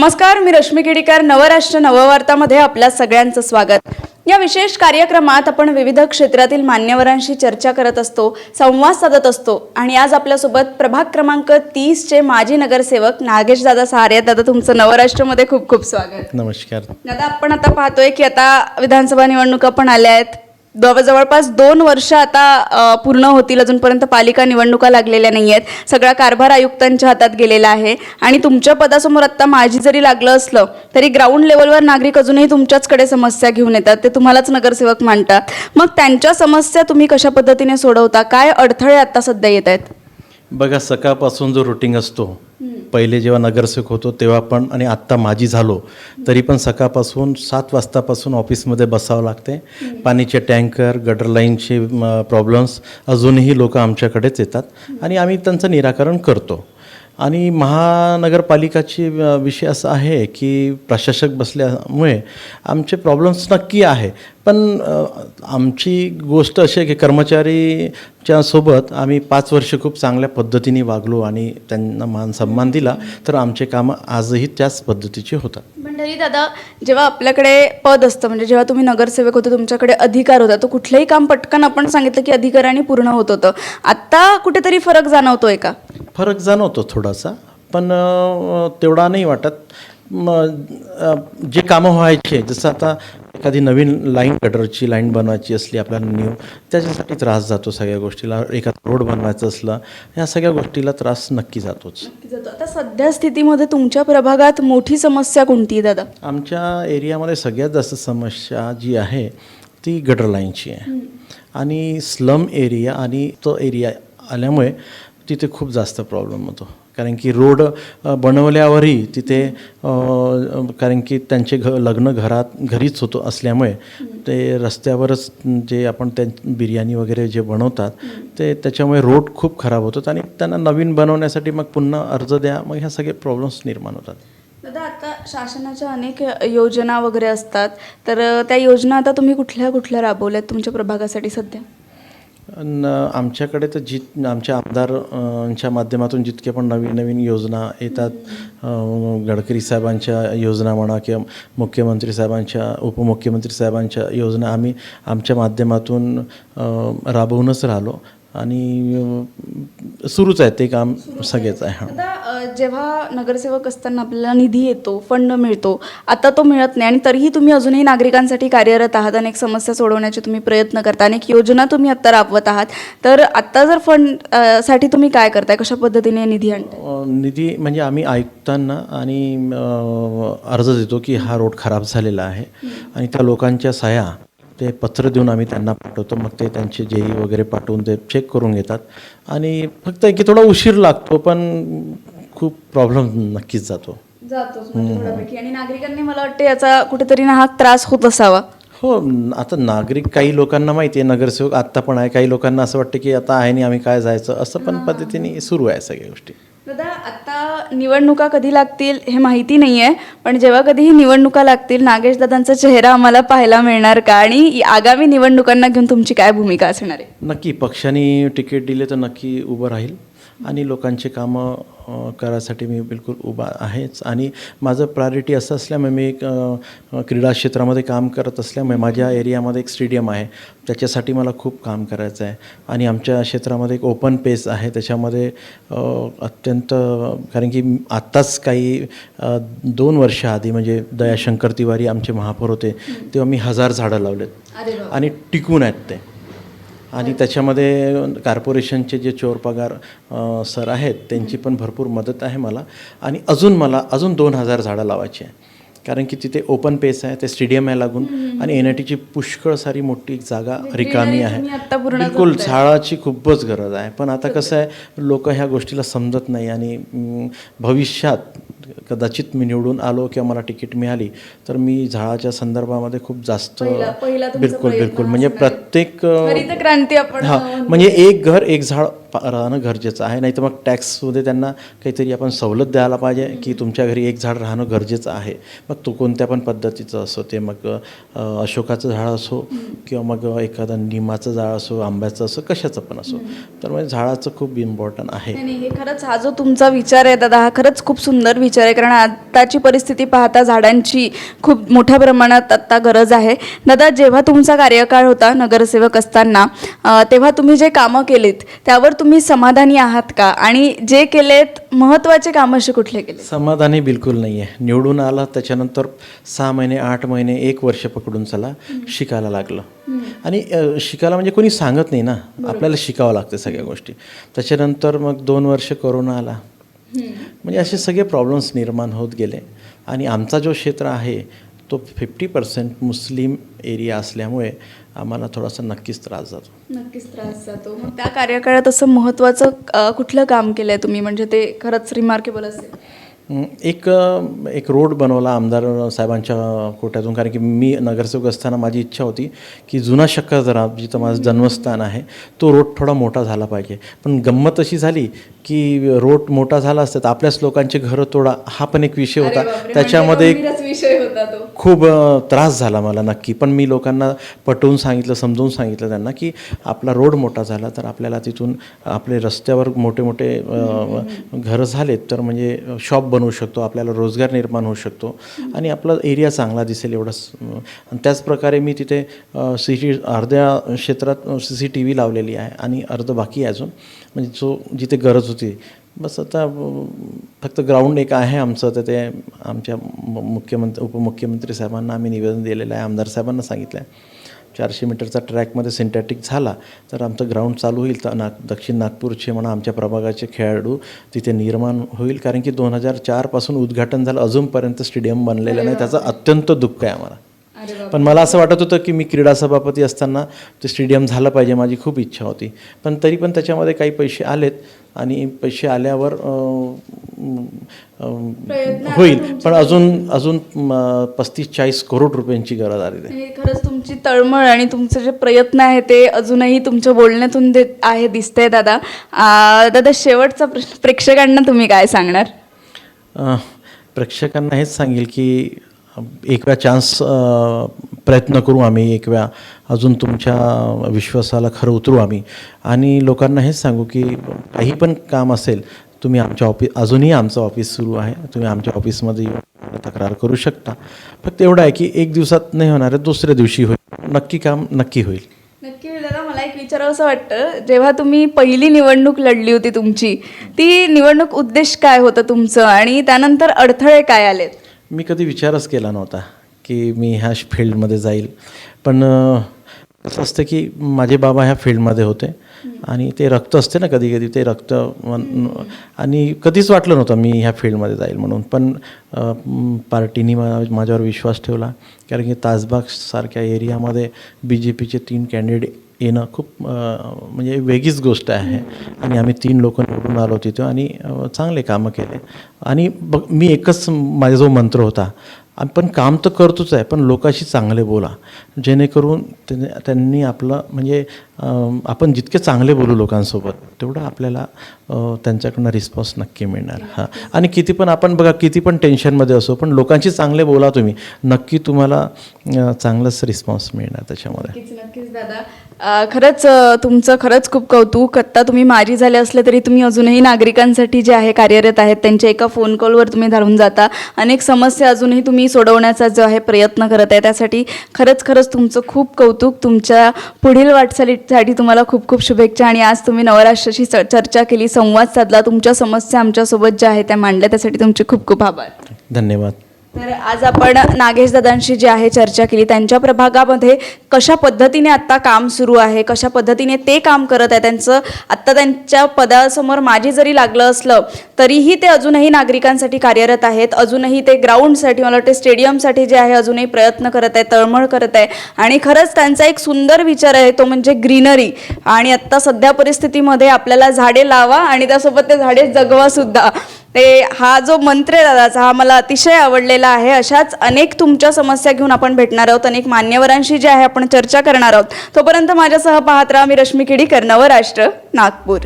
नमस्कार मी रश्मी केडीकर नवराष्ट्र नववार्तामध्ये आपल्या सगळ्यांचं स्वागत. या विशेष कार्यक्रमात आपण विविध क्षेत्रातील मान्यवरांशी चर्चा करत असतो संवाद साधत असतो आणि आज आपल्यासोबत प्रभाग क्रमांक तीसचे माजी नगरसेवक नागेश दादा सहारे. दादा तुमचं नवराष्ट्रमध्ये खूप खूप स्वागत. नमस्कार. दादा आपण आता पाहतोय की आता विधानसभा निवडणुका पण आल्या आहेत. जवळपास दोन वर्ष आता पूर्ण होतील. अजूनपर्यंत पालिका निवडणुका लागलेल्या नाही आहेत. सगळा कारभार आयुक्तांच्या हातात गेलेला आहे. आणि तुमच्या पदासमोर आता माझी जरी लागलं असलं तरी ग्राउंड लेवलवर नागरिक अजूनही तुमच्याचकडे समस्या घेऊन येतात. ते तुम्हालाच नगरसेवक मानतात. मग त्यांच्या समस्या तुम्ही कशा पद्धतीने सोडवता? काय अडथळे आता सध्या येत आहेत? बघा सकाळपासून जो रुटीन असतो पहिले जेव्हा नगरसेवक होतो तेव्हा पण आणि आत्ता माझी झालो तरी पण सकाळपासून सात वाजतापासून ऑफिसमध्ये बसावं लागते. पाणीचे टँकर गटर लाईनचे प्रॉब्लेम्स अजूनही लोक आमच्याकडेच येतात. आणि आम्ही त्यांचं निराकरण करतो. आणि महानगरपालिकाची विषय असा आहे की प्रशासक बसल्यामुळे आमचे प्रॉब्लेम्स नक्की आहे. पण आमची गोष्ट अशी आहे की कर्मचारीच्या सोबत आम्ही पाच वर्ष खूप चांगल्या पद्धतीने वागलो आणि त्यांना मान सन्मान दिला तर आमचे कामं आजही त्याच पद्धतीचे होतात. मंडळी दादा जेव्हा आपल्याकडे पद असतं म्हणजे जेव्हा तुम्ही नगरसेवक होते तुमच्याकडे अधिकार होता तो कुठलंही काम पटकन आपण सांगितलं की अधिकाराने पूर्ण होत होतं. आत्ता कुठेतरी फरक जाणवतोय का? फरक जाणवतो थोडासा पण तेवढा नाही वाटत. म, अ, जे कामं व्हायचे जसं आता एखादी नवीन लाईन गटरची लाईन बनवायची असली आपल्याला न्यू त्याच्यासाठी त्रास जातो सगळ्या गोष्टीला. एखादा रोड बनवायचं असलं ह्या सगळ्या गोष्टीला त्रास नक्की जातोच. आता सध्या स्थितीमध्ये तुमच्या प्रभागात मोठी समस्या कोणती आहे दादा? आमच्या एरियामध्ये सगळ्यात जास्त समस्या जी आहे ती गटर लाईनची आहे. आणि स्लम एरिया आणि तो एरिया आल्यामुळे तिथे खूप जास्त प्रॉब्लेम होतो. कारण की रोड बनवल्यावरही तिथे कारण की त्यांचे घ लग्न घरात घरीच होतो असल्यामुळे ते रस्त्यावरच जे आपण त्या बिर्याणी वगैरे जे बनवतात ते त्याच्यामुळे रोड खूप खराब होतात आणि त्यांना नवीन बनवण्यासाठी मग पुन्हा अर्ज द्या मग ह्या सगळे प्रॉब्लेम्स निर्माण होतात. दादा आता शासनाच्या अनेक योजना वगैरे असतात. तर त्या योजना आता तुम्ही कुठल्या कुठल्या राबवल्यात तुमच्या प्रभागासाठी सध्या? न आमच्याकडे तर जित आमच्या आमदारांच्या माध्यमातून जितक्या पण नवीन नवीन योजना येतात गडकरी साहेबांच्या योजना म्हणा किंवा मुख्यमंत्री साहेबांच्या उपमुख्यमंत्री साहेबांच्या योजना आम्ही आमच्या माध्यमातून राबवूनच राहिलो. आणि सुरूच आहे ते काम सगळेच आहे हां. आता जेव्हा नगरसेवक असताना आपल्याला निधी येतो फंड मिळतो आता तो मिळत नाही आणि तरीही तुम्ही अजूनही नागरिकांसाठी कार्यरत आहात अनेक समस्या सोडवण्याचे तुम्ही प्रयत्न करता अनेक योजना तुम्ही आत्ता राबवत आहात तर आत्ता जर फंडसाठी तुम्ही काय करताय? कशा पद्धतीने निधी अ, निधी म्हणजे आम्ही आयुक्तांना आणि अर्ज देतो की हा रोड खराब झालेला आहे आणि त्या लोकांच्या सह्या ते पत्र देऊन आम्ही त्यांना पाठवतो. मग ते त्यांचे जेई वगैरे पाठवून ते चेक करून घेतात. आणि फक्त की थोडा उशीर लागतो पण खूप प्रॉब्लेम नक्कीच जातो. जातोच म्हणजे थोड्यापैकी. आणि नागरिकांनी मला वाटतं याचा कुठेतरी ना हा त्रास होत असावा. हो न- आता नागरिक काही लोकांना माहिती आहे नगरसेवक आत्ता पण आहे. काही लोकांना असं वाटतं की आता आहे नाही आम्ही काय जायचं असं पण पद्धतीने सुरू आहे सगळ्या गोष्टी. दादा आत्ता निवडणुका कधी लागतील हे माहिती नाही आहे पण जेव्हा कधीही निवडणुका लागतील नागेश दादांचा चेहरा आम्हाला पाहायला मिळणार का? आणि आगामी निवडणुकांना घेऊन तुमची काय भूमिका असणार आहे? नक्की पक्षाने तिकीट दिले तर नक्की उभं राहील. आणि लोकांचे कामं करायसाठी मी बिलकुल उभा आहेच. आणि माझं प्रायोरिटी असं असल्यामुळे मी क्रीडा क्षेत्रामध्ये काम करत असल्यामुळे माझ्या एरियामध्ये एक स्टेडियम आहे. त्याच्यासाठी मला खूप काम करायचं आहे. आणि आमच्या क्षेत्रामध्ये एक ओपन पेस आहे. त्याच्यामध्ये अत्यंत कारण की आत्ताच काही दोन वर्ष आधी म्हणजे दयाशंकर तिवारी आमचे महापौर होते तेव्हा मी हजार झाडं लावलेत. आणि टिकून आहेत ते. आणि त्याच्यामध्ये कॉर्पोरेशनचे जे चोर पगार सर आहेत त्यांची पण भरपूर मदत आहे मला. आणि अजून मला अजून दोन हजार झाडं लावायची आहे. कारण की तिथे ओपन पेस आहे ते स्टेडियम आहे लागून. आणि एन आय टीची पुष्कळ सारी मोठी जागा रिकामी आहे बिलकुल झाडाची खूपच गरज आहे. पण आता कसं आहे लोक ह्या गोष्टीला समजत नाही आणि भविष्यात कदाचित मी निवडून आलो किंवा मला तिकीट मिळाली तर मी झाडाच्या संदर्भामध्ये खूप जास्त बिलकुल बिलकुल म्हणजे. प्रत्येक क्रांती आपण हा म्हणजे एक घर एक झाड राहणं गरजेचं आहे. नाही तर मग टॅक्समध्ये त्यांना काहीतरी आपण सवलत द्यायला पाहिजे की तुमच्या घरी एक झाड राहणं गरजेचं आहे. मग तो कोणत्या पण पद्धतीचं असो ते मग अशोकाचं झाड असो किंवा मग एखादं निमाचं झाड असो आंब्याचं असो कशाचं पण असो. तर म्हणजे झाडाचं खूप इम्पॉर्टंट आहे. हे खरंच हा जो तुमचा विचार आहे दादा हा खरंच खूप सुंदर विचार आहे. कारण आत्ताची परिस्थिती पाहता झाडांची खूप मोठ्या प्रमाणात आत्ता गरज आहे. दादा जेव्हा तुमचा कार्यकाळ होता नगरसेवक असताना तेव्हा तुम्ही जे कामं केलीत त्यावर तुम्ही समाधानी आहात का? आणि जे केलेत महत्त्वाचे कामं असे कुठले केले समाधानी बिलकुल नाही आहे निवडून आला त्याच्यानंतर सहा महिने आठ महिने एक वर्ष पकडून चला शिकायला लागलं. आणि शिकायला म्हणजे कोणी सांगत नाही ना. आपल्याला शिकावं लागते सगळ्या गोष्टी. त्याच्यानंतर मग दोन वर्ष कोरोना आला. म्हणजे असे सगळे प्रॉब्लेम्स निर्माण होत गेले. आणि आमचा जो क्षेत्र आहे तो फिफ्टी पर्सेंट मुस्लिम एरिया असल्यामुळे आम्हाला थोडासा नक्कीच त्रास जातो. नक्कीच त्रास जातो. मग त्या कार्यकाळात असं महत्त्वाचं कुठलं काम केलं आहे तुम्ही? म्हणजे ते खरंच रिमार्केबल असेल. एक एक रोड बनवला आमदार साहेबांच्या कोट्यातून कारण की मी नगरसेवक असताना माझी इच्छा होती की जुना शक्करदरा जिथं माझं जन्मस्थान आहे तो रोड थोडा मोठा झाला पाहिजे. पण गंमत अशी झाली की रोड मोठा झाला असता तर आपल्याच लोकांचे घरं तोडा हा पण एक विषय होता. त्याच्यामध्ये एक विषय होता तो. खूप त्रास झाला मला नक्की. पण मी लोकांना पटवून सांगितलं समजावून सांगितलं त्यांना की आपला रोड मोठा झाला तर आपल्याला तिथून आपले रस्त्यावर मोठे मोठे घरं झालेत. तर म्हणजे शॉप बनवू शकतो आपल्याला रोजगार निर्माण होऊ शकतो. आणि आपला एरिया चांगला दिसेल एवढंच आणि त्याचप्रकारे मी तिथे सी टी अर्ध्या क्षेत्रात सी सी टी व्ही लावलेली आहे आणि अर्ध बाकी आहे अजून. म्हणजे जो जिथे गरज होती बस आता फक्त ग्राउंड एक आहे आमचं तर ते आमच्या मुख्यमंत्री उपमुख्यमंत्री साहेबांना आम्ही निवेदन दिलेलं आहे आमदार साहेबांना सांगितलं आहे चारशे मीटरचा ट्रॅकमध्ये सिंटॅटिक झाला तर आमचं ग्राउंड चालू होईल. तर नाग दक्षिण नागपूरचे म्हणा आमच्या प्रभागाचे खेळाडू तिथे निर्माण होईल कारण की दोन हजार चारपासून उद्घाटन झालं. अजूनपर्यंत स्टेडियम बनलेलं नाही. त्याचं अत्यंत दुःख आहे आम्हाला. पण मला असं वाटत होतं की मी क्रीडा सभापती असताना ते स्टेडियम झालं पाहिजे माझी खूप इच्छा होती. पण तरी पण त्याच्यामध्ये काही पैसे आलेत आणि पैसे आल्यावर होईल. पण अजून अजून पस्तीस चाळीस करोड रुपयांची गरज आलेली आहे खरंच तुमची तळमळ आणि तुमचे जे प्रयत्न आहे ते अजूनही तुमच्या बोलण्यातून ते आहे दिसतंय दादा. आ, दादा शेवटचा प्रश्न प्रेक्षकांना तुम्ही काय सांगणार? अ, प्रेक्षकांना हेच सांगेल की एक वेळा चान्स प्रयत्न करू आम्ही एक वेळा अजून तुमच्या विश्वासाला खरं उतरू आम्ही. आणि लोकांना हेच सांगू की काही पण काम असेल तुम्ही आमच्या ऑफिस अजूनही आमचं ऑफिस सुरू आहे. तुम्ही आमच्या ऑफिसमध्ये येऊन तक्रार करू शकता. फक्त एवढं आहे की एक दिवसात नाही होणार आहे दुसऱ्या दिवशी होईल. नक्की काम नक्की होईल. नक्की दादा मला एक विचारावं असं वाटतं जेव्हा तुम्ही पहिली निवडणूक लढली होती तुमची ती निवडणूक उद्देश काय होतं तुमचं? आणि त्यानंतर अडथळे काय आलेत? मी कधी विचारच केला नव्हता की मी ह्या फील्डमध्ये जाईल. पण कसं असतं की माझे बाबा ह्या फील्डमध्ये होते आणि ते रक्त असते ना कधी कधी ते रक्त आणि कधीच वाटलं नव्हतं मी ह्या फील्डमध्ये जाईल म्हणून. पण पार्टीनी माझ्यावर विश्वास ठेवला कारण की ताजबाग सारख्या एरियामध्ये बी जे पीचे तीन कॅन्डिडेट येणं खूप म्हणजे वेगळीच गोष्ट आहे. आणि आम्ही तीन लोक निवडून आलो तिथं आणि चांगले कामं केले. आणि बघ मी एकच माझा जो मंत्र होता आपण काम तर करतोच आहे पण लोकांशी चांगले बोला. जेणेकरून त्याने त्यांनी आपलं म्हणजे आपण जितके चांगले बोलू लोकांसोबत तेवढं आपल्याला त्यांच्याकडनं रिस्पॉन्स नक्की मिळणार. हां. आणि किती पण आपण बघा किती पण टेन्शनमध्ये असो पण लोकांशी चांगले बोला तुम्ही. नक्की तुम्हाला चांगलाच रिस्पॉन्स मिळणार त्याच्यामध्ये. नक्कीच दादा. खरंच तुमचं खरंच खूप कौतुक. आत्ता तुम्ही माजी झाले असले तरी तुम्ही अजूनही नागरिकांसाठी जे आहे कार्यरत आहेत त्यांच्या एका फोन कॉलवर तुम्ही धावून जाता. अनेक समस्या अजूनही तुम्ही सोडवण्याचा जो आहे प्रयत्न करत आहे. त्यासाठी खरंच खरंच तुमचं खूप कौतुक. तुमच्या पुढील वाटचालीसाठी तुम्हाला खूप खूप शुभेच्छा. आणि आज तुम्ही नवराष्ट्राशी चर्चा केली संवाद साधला. तुमच्या समस्या आमच्यासोबत ज्या आहेत त्या मांडल्या. त्यासाठी तुमचे खूप खूप आभार. धन्यवाद. तर आज आपण नागेश दादांशी जी आहे चर्चा केली त्यांच्या प्रभागामध्ये कशा पद्धतीने आत्ता काम सुरू आहे कशा पद्धतीने ते काम करत आहे त्यांचं आत्ता त्यांच्या पदासमोर माझी जरी लागलं असलं तरीही ते अजूनही नागरिकांसाठी कार्यरत आहेत अजूनही ते ग्राउंडसाठी मला वाटते स्टेडियमसाठी जे आहे अजूनही प्रयत्न करत आहे तळमळ करत आहे आणि खरंच त्यांचा एक सुंदर विचार आहे तो म्हणजे ग्रीनरी. आणि आत्ता सध्या परिस्थितीमध्ये आपल्याला झाडे लावा आणि त्यासोबत ते झाडे जगवा सुद्धा. ते हा जो मंत्र आहे दादाचा हा मला अतिशय आवडलेला आहे. अशाच अनेक तुमच्या समस्या घेऊन आपण भेटणार आहोत. अनेक मान्यवरांशी जे आहे आपण चर्चा करणार आहोत. तोपर्यंत माझ्यासह पाहत राहा मी रश्मी केडीकर नवराष्ट्र नागपूर.